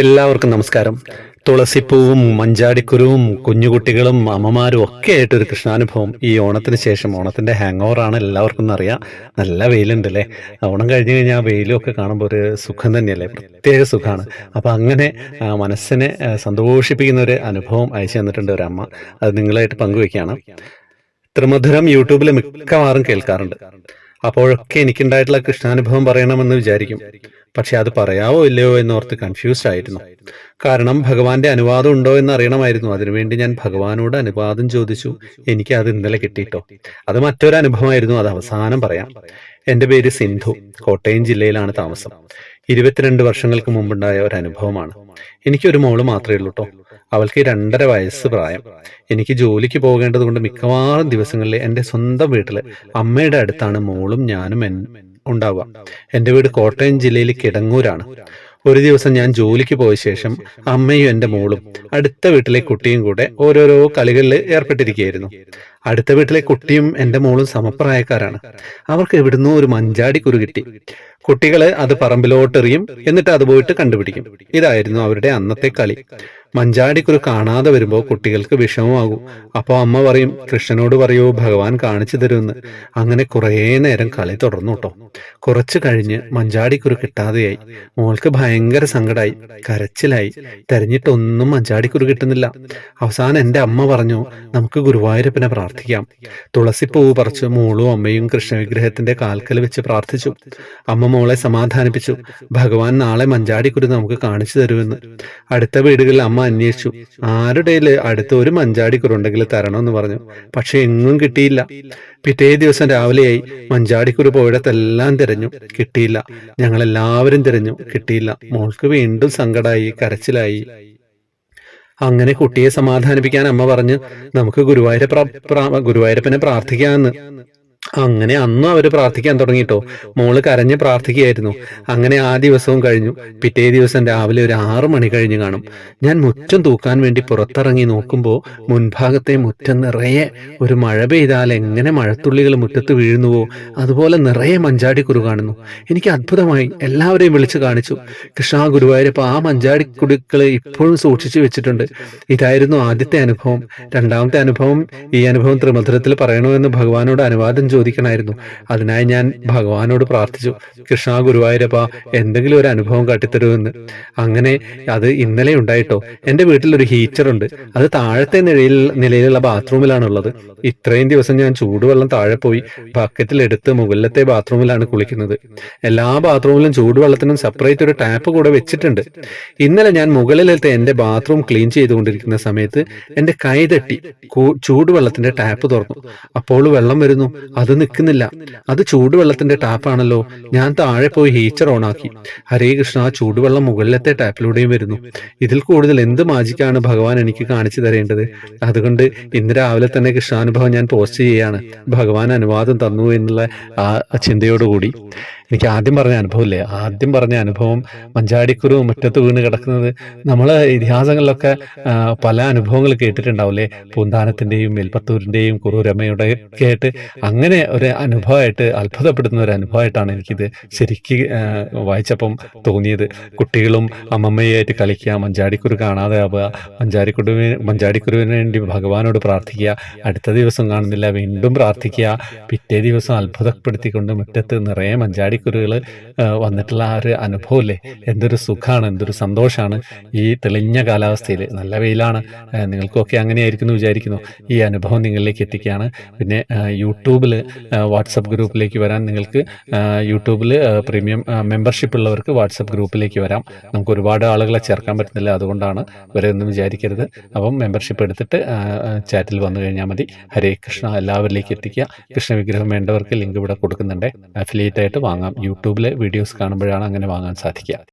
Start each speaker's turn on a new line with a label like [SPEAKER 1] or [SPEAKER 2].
[SPEAKER 1] എല്ലാവർക്കും നമസ്കാരം. തുളസിപ്പൂവും മഞ്ചാടിക്കുരുവും കുഞ്ഞുകുട്ടികളും അമ്മമാരും ഒക്കെ ആയിട്ട് ഒരു കൃഷ്ണാനുഭവം. ഈ ഓണത്തിന് ശേഷം ഓണത്തിന്റെ ഹാങ് ഓവറാണ് എല്ലാവർക്കും അറിയാം നല്ല വെയിലുണ്ട് അല്ലേ ഓണം കഴിഞ്ഞ് കഴിഞ്ഞാൽ ആ വെയിലും ഒക്കെ കാണുമ്പോൾ ഒരു സുഖം തന്നെയല്ലേ? പ്രത്യേക സുഖമാണ് അപ്പോൾ അങ്ങനെ മനസ്സിനെ സന്തോഷിപ്പിക്കുന്ന ഒരു അനുഭവം അയച്ചു തന്നിട്ടുണ്ട് ഒരു അമ്മ അത് നിങ്ങളായിട്ട് പങ്കുവെക്കുകയാണ് ത്രിമധുരം യൂട്യൂബിൽ മിക്കവാറും കേൾക്കാറുണ്ട്. അപ്പോഴൊക്കെ എനിക്കുണ്ടായിട്ടുള്ള കൃഷ്ണാനുഭവം പറയണമെന്ന് വിചാരിക്കും. പക്ഷെ അത് പറയാവോ ഇല്ലയോ എന്നോർത്ത് കൺഫ്യൂസ്ഡ് ആയിരുന്നു. കാരണം ഭഗവാന്റെ അനുവാദം ഉണ്ടോ എന്ന് അറിയണമായിരുന്നു അതിനുവേണ്ടി ഞാൻ ഭഗവാനോട് അനുവാദം ചോദിച്ചു. എനിക്ക് അത് ഇന്നലെ കിട്ടിയിട്ടോ. അത് മറ്റൊരു അനുഭവമായിരുന്നു. അത് അവസാനം പറയാം. എന്റെ പേര് സിന്ധു. കോട്ടയം ജില്ലയിലാണ് താമസം. ഇരുപത്തിരണ്ട് വർഷങ്ങൾക്ക് മുമ്പുണ്ടായ ഒരു അനുഭവമാണ് എനിക്കൊരു മോൾ മാത്രമേ ഉള്ളൂ കേട്ടോ അവൾക്ക് രണ്ടര വയസ്സ് പ്രായം. എനിക്ക് ജോലിക്ക് പോകേണ്ടതുകൊണ്ട് മിക്കവാറും ദിവസങ്ങളിൽ എന്റെ സ്വന്തം വീട്ടിൽ അമ്മയുടെ അടുത്താണ് മോളും ഞാനും ഉണ്ടാവുക. എന്റെ വീട് കോട്ടയം ജില്ലയിൽ കിടങ്ങൂരാണ്. ഒരു ദിവസം ഞാൻ ജോലിക്ക് പോയ ശേഷം അമ്മയും എന്റെ മോളും അടുത്ത വീട്ടിലെ കുട്ടിയും കൂടെ ഓരോരോ കളികളിൽ ഏർപ്പെട്ടിരിക്കുകയായിരുന്നു. അടുത്ത വീട്ടിലെ കുട്ടിയും എന്റെ മോളും സമപ്രായക്കാരാണ്. അവർക്ക് എവിടുന്നോ ഒരു മഞ്ചാടി കുരു കിട്ടി. കുട്ടികൾ അത് പറമ്പിലോട്ടെറിയും എന്നിട്ട് അത് പോയിട്ട് കണ്ടുപിടിക്കും. ഇതായിരുന്നു അവരുടെ അന്നത്തെ കളി. മഞ്ചാടിക്കുരു കാണാതെ വരുമ്പോൾ കുട്ടികൾക്ക് വിഷമമാകും. അപ്പോൾ അമ്മ പറയും കൃഷ്ണനോട് പറയൂ ഭഗവാൻ കാണിച്ചു തരുമെന്ന്. അങ്ങനെ കുറേ നേരം കളി തുടർന്നു കേട്ടോ കുറച്ചു കഴിഞ്ഞ് മഞ്ചാടിക്കുരു കിട്ടാതെയായി. മോൾക്ക് ഭയങ്കര സങ്കടമായി കരച്ചിലായി. തെരഞ്ഞിട്ടൊന്നും മഞ്ചാടിക്കുരു കിട്ടുന്നില്ല. അവസാനം എന്റെ അമ്മ പറഞ്ഞു നമുക്ക് ഗുരുവായൂരപ്പനെ പ്രാർത്ഥിക്കാം. തുളസിപ്പൂവ് പറിച്ച് മോളും അമ്മയും കൃഷ്ണവിഗ്രഹത്തിന്റെ കാൽക്കൽ വെച്ച് പ്രാർത്ഥിച്ചു. അമ്മ മോളെ സമാധാനിപ്പിച്ചു. ഭഗവാൻ നാളെ മഞ്ചാടിക്കുരു നമുക്ക് കാണിച്ചു തരുമെന്ന്. അടുത്ത വീടുകളിൽ അമ്മ അന്വേഷിച്ചു. ആരുടെയിൽ അടുത്ത ഒരു മഞ്ചാടിക്കുരു ഉണ്ടെങ്കിൽ തരണമെന്ന് പറഞ്ഞു. പക്ഷെ എങ്ങും കിട്ടിയില്ല. പിറ്റേ ദിവസം രാവിലെയായി മഞ്ചാടിക്കുരു പോയിടത്തെല്ലാം തിരഞ്ഞു. കിട്ടിയില്ല. ഞങ്ങളെല്ലാവരും തിരഞ്ഞു. കിട്ടിയില്ല. മോൾക്ക് വീണ്ടും സങ്കടായി കരച്ചിലായി. അങ്ങനെ കുട്ടിയെ സമാധാനിപ്പിക്കാൻ അമ്മ പറഞ്ഞു നമുക്ക് ഗുരുവായൂര പ്രാ- പ്രാ- ഗുരുവായൂരപ്പനെ പ്രാർത്ഥിക്കാമെന്ന് അങ്ങനെ അന്നും അവർ പ്രാർത്ഥിക്കാൻ തുടങ്ങിയിട്ടോ മോൾ കരഞ്ഞ് പ്രാർത്ഥിക്കുകയായിരുന്നു. അങ്ങനെ ആ ദിവസവും കഴിഞ്ഞു. പിറ്റേ ദിവസം രാവിലെ ഒരു ആറു മണി കഴിഞ്ഞ് കാണും. ഞാൻ മുറ്റം തൂക്കാൻ വേണ്ടി പുറത്തിറങ്ങി നോക്കുമ്പോൾ മുൻഭാഗത്തെ മുറ്റം നിറയെ ഒരു മഴ പെയ്താൽ എങ്ങനെ മഴത്തുള്ളികൾ മുറ്റത്ത് വീഴുന്നുവോ അതുപോലെ നിറയെ മഞ്ചാടിക്കുരു കാണുന്നു. എനിക്ക് അത്ഭുതമായി എല്ലാവരെയും വിളിച്ചു കാണിച്ചു. കൃഷ്ണ ഗുരുവായൂരപ്പ ആ മഞ്ചാടിക്കുടുക്കൾ ഇപ്പോഴും സൂക്ഷിച്ചു വെച്ചിട്ടുണ്ട്. ഇതായിരുന്നു ആദ്യത്തെ അനുഭവം. രണ്ടാമത്തെ അനുഭവം ഈ അനുഭവം ത്രിമധുരത്തിൽ പറയണമെന്ന് ഭഗവാനോട് അനുവാദം ചോദിക്കണമായിരുന്നു അതിനായി ഞാൻ ഭഗവാനോട് പ്രാർത്ഥിച്ചു. കൃഷ്ണ ഗുരുവായൂരപ്പ എന്തെങ്കിലും ഒരു അനുഭവം കാട്ടിത്തരുമെന്ന്. അങ്ങനെ അത് ഇന്നലെ ഉണ്ടായിട്ടോ. എന്റെ വീട്ടിൽ ഒരു ഹീറ്റർ ഉണ്ട്. അത് താഴത്തെ നിലയിൽ നിലയിലുള്ള ബാത്റൂമിലാണുള്ളത്. ഇത്രയും ദിവസം ഞാൻ ചൂടുവെള്ളം താഴെ പോയി ബക്കറ്റിൽ എടുത്ത് മുകളിലത്തെ ബാത്റൂമിലാണ് കുളിക്കുന്നത്. എല്ലാ ബാത്റൂമിലും ചൂടുവെള്ളത്തിനും സെപ്പറേറ്റ് ഒരു ടാപ്പ് കൂടെ വെച്ചിട്ടുണ്ട്. ഇന്നലെ ഞാൻ മുകളിലത്തെ എന്റെ ബാത്റൂം ക്ലീൻ ചെയ്തുകൊണ്ടിരിക്കുന്ന സമയത്ത് എന്റെ കൈ തട്ടി ചൂടുവെള്ളത്തിന്റെ ടാപ്പ് തുറന്നു. അപ്പോൾ വെള്ളം വരുന്നു. അത് നിൽക്കുന്നില്ല. അത് ചൂടുവെള്ളത്തിന്റെ ടാപ്പാണല്ലോ. ഞാൻ താഴെ പോയി ഹീറ്റർ ഓണാക്കി. ഹരേ കൃഷ്ണ ആ ചൂടുവെള്ളം മുകളിലത്തെ ടാപ്പിലൂടെയും വരുന്നു. ഇതിൽ കൂടുതൽ എന്ത് മാജിക്കാണ് ഭഗവാൻ എനിക്ക് കാണിച്ചു തരേണ്ടത്? അതുകൊണ്ട് ഇന്ന് രാവിലെ തന്നെ കൃഷ്ണാനുഭവം ഞാൻ പോസ്റ്റ് ചെയ്യാണ് ഭഗവാൻ അനുവാദം തന്നു എന്നുള്ള ആ ചിന്തയോടുകൂടി. എനിക്ക് ആദ്യം പറഞ്ഞ അനുഭവമില്ലേ? ആദ്യം പറഞ്ഞ അനുഭവം മഞ്ചാടിക്കുരു മുറ്റത്ത് വീണ് കിടക്കുന്നത് നമ്മൾ ഇതിഹാസങ്ങളിലൊക്കെ പല അനുഭവങ്ങൾ കേട്ടിട്ടുണ്ടാവില്ലേ? പൂന്താനത്തിന്റെയും മേൽപ്പത്തൂരിന്റെയും കുറൂരമ്മയുടെ ഒക്കെ ആയിട്ട് അങ്ങനെ ഒരു അനുഭവമായിട്ട് അത്ഭുതപ്പെടുന്ന ഒരു അനുഭവമായിട്ടാണ് എനിക്കിത് ശരിക്ക് വായിച്ചപ്പം തോന്നിയത്. കുട്ടികളും അമ്മമ്മയായിട്ട് കളിക്കുക മഞ്ചാടിക്കുരു കാണാതെ ആവുക മഞ്ചാടിക്കുരുവിന് മഞ്ചാടിക്കുരുവിന് വേണ്ടി ഭഗവാനോട് പ്രാർത്ഥിക്കുക അടുത്ത ദിവസം കാണുന്നില്ല വീണ്ടും പ്രാർത്ഥിക്കുക പിറ്റേ ദിവസം അത്ഭുതപ്പെടുത്തിക്കൊണ്ട് മുറ്റത്ത് നിറയെ മഞ്ചാടിക്കുരുകൾ വന്നിട്ടുള്ള ആ ഒരു അനുഭവമില്ലേ എന്തൊരു സുഖമാണ് എന്തൊരു സന്തോഷമാണ് ഈ തെളിഞ്ഞ കാലാവസ്ഥയിൽ നല്ല വെയിലാണ്. നിങ്ങൾക്കൊക്കെ അങ്ങനെയായിരിക്കും എന്ന് വിചാരിക്കുന്നു. ഈ അനുഭവം നിങ്ങളിലേക്ക് എത്തിക്കുകയാണ്. പിന്നെ യൂട്യൂബിൽ വാട്സപ്പ് ഗ്രൂപ്പിലേക്ക് വരാൻ നിങ്ങൾക്ക് യൂട്യൂബിൽ പ്രീമിയം മെമ്പർഷിപ്പ് ഉള്ളവർക്ക് വാട്സപ്പ് ഗ്രൂപ്പിലേക്ക് വരാം. നമുക്ക് ഒരുപാട് ആളുകളെ ചേർക്കാൻ പറ്റുന്നില്ല അതുകൊണ്ടാണ് ഇവരെ ഒന്നും വിചാരിക്കരുത്. അപ്പം മെമ്പർഷിപ്പ് എടുത്തിട്ട് ചാറ്റിൽ വന്നു കഴിഞ്ഞാൽ മതി. ഹരേ കൃഷ്ണ. എല്ലാവരിലേക്ക് എത്തിക്കുക. കൃഷ്ണ വിഗ്രഹം വേണ്ടവർക്ക് ലിങ്ക് ഇവിടെ കൊടുക്കുന്നുണ്ട്. അഫിലിയേറ്റ് ആയിട്ട് വാങ്ങാം. യൂട്യൂബിലെ വീഡിയോസ് കാണുമ്പോഴാണ് അങ്ങനെ വാങ്ങാൻ സാധിക്കുക.